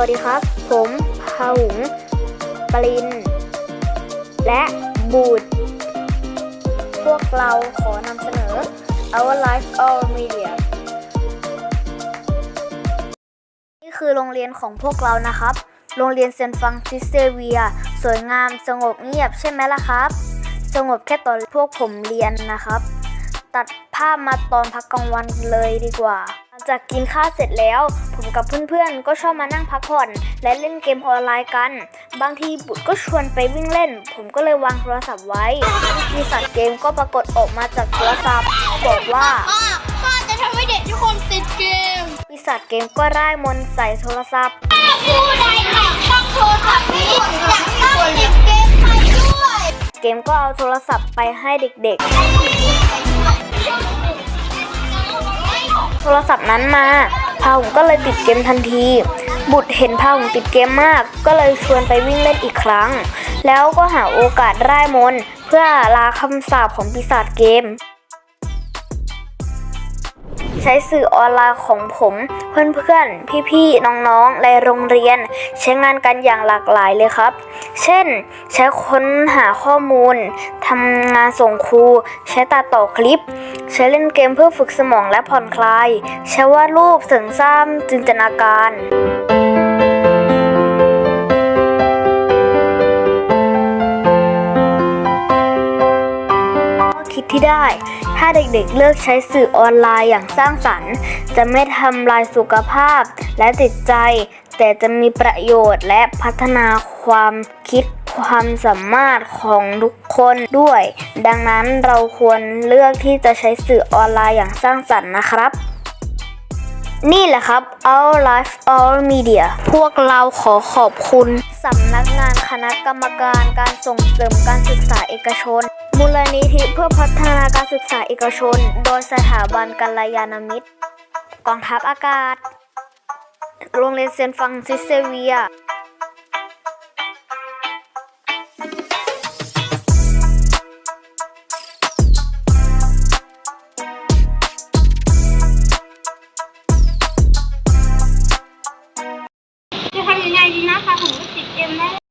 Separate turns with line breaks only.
วัสดีครับ ผมพาหุงปริน และบูด พวกเราขอนำเสนอ Our Life Our Media นี่คือโรงเรียนของพวกเรานะครับ โรงเรียนเซนฟังซิสเตเวีย สวยงามสงบเงียบใช่ไหมล่ะครับ สงบแค่ตอนพวกผมเรียนนะครับ ตัดภาพมาตอนพักกลางวันเลยดีกว่า จากกินข้าวเสร็จแล้ว ผมกับเพื่อนๆ ก็ชอบมานั่งพักผ่อน และเล่นเกมออนไลน์กัน บางทีบุตรก็ชวนไปวิ่งเล่น ผมก็เลยวางโทรศัพท์ไว้มีสัตว์เกมก็ปรากฏออกมาจากโทรศัพท์บอกว่า
พ่อพ่อจะทำให้เด็กทุกคนติดเกม
ปีศาจเกมก็ร่ายมนต์ใส่โทรศัพท์
ผู้ใดแอบต้องโทรศัพท์นี้จะต้องติดเกมไทยด้วย
เกมก็เอาโทรศัพท์ไปให้เด็กๆ ทรศัพท์นั้นมาพาหุงก็เลยติดเกมทันที บุตรเห็นพาหุงติดเกมมาก ก็เลยชวนไปวิ่งเล่นอีกครั้ง แล้วก็หาโอกาสไร้มนเพื่อลาคำสาปของปีศาจเกม ใช้สื่อออนไลน์ของผม เพื่อนๆ พี่ๆ น้องๆ ในโรงเรียน ใช้งานกันอย่างหลากหลายเลยครับ เช่น ใช้ค้นหาข้อมูลทำงานส่งครู ใช้ตัดต่อคลิป ใช้เล่นเกมเพื่อฝึกสมองและผ่อนคลาย ใช้วาดรูปเสริมสร้างจินตนาการ ข้อคิดที่ได้ ถ้าเด็กๆเลิกใช้สื่อออนไลน์อย่างสร้างสรรค์ จะไม่ทำลายสุขภาพและจิตใจ แต่จะมีประโยชน์และพัฒนาความคิดความสามารถของทุกคนด้วย ดังนั้นเราควรเลือกที่จะใช้สื่อออนไลน์อย่างสร้างสรรค์นะครับนี่แหละครับ Our Life Our Media พวกเราขอขอบคุณ สำนักงานคณะกรรมการการส่งเสริมการศึกษาเอกชน มูลนิธิเพื่อพัฒนาการศึกษาเอกชน โดยสถาบันกัลยาณมิตร กองทัพอากาศ โรงเรียนเซนฟังซิเซเวีย
จะทำยังไงดีนะคะผมก็ติดเกมแน่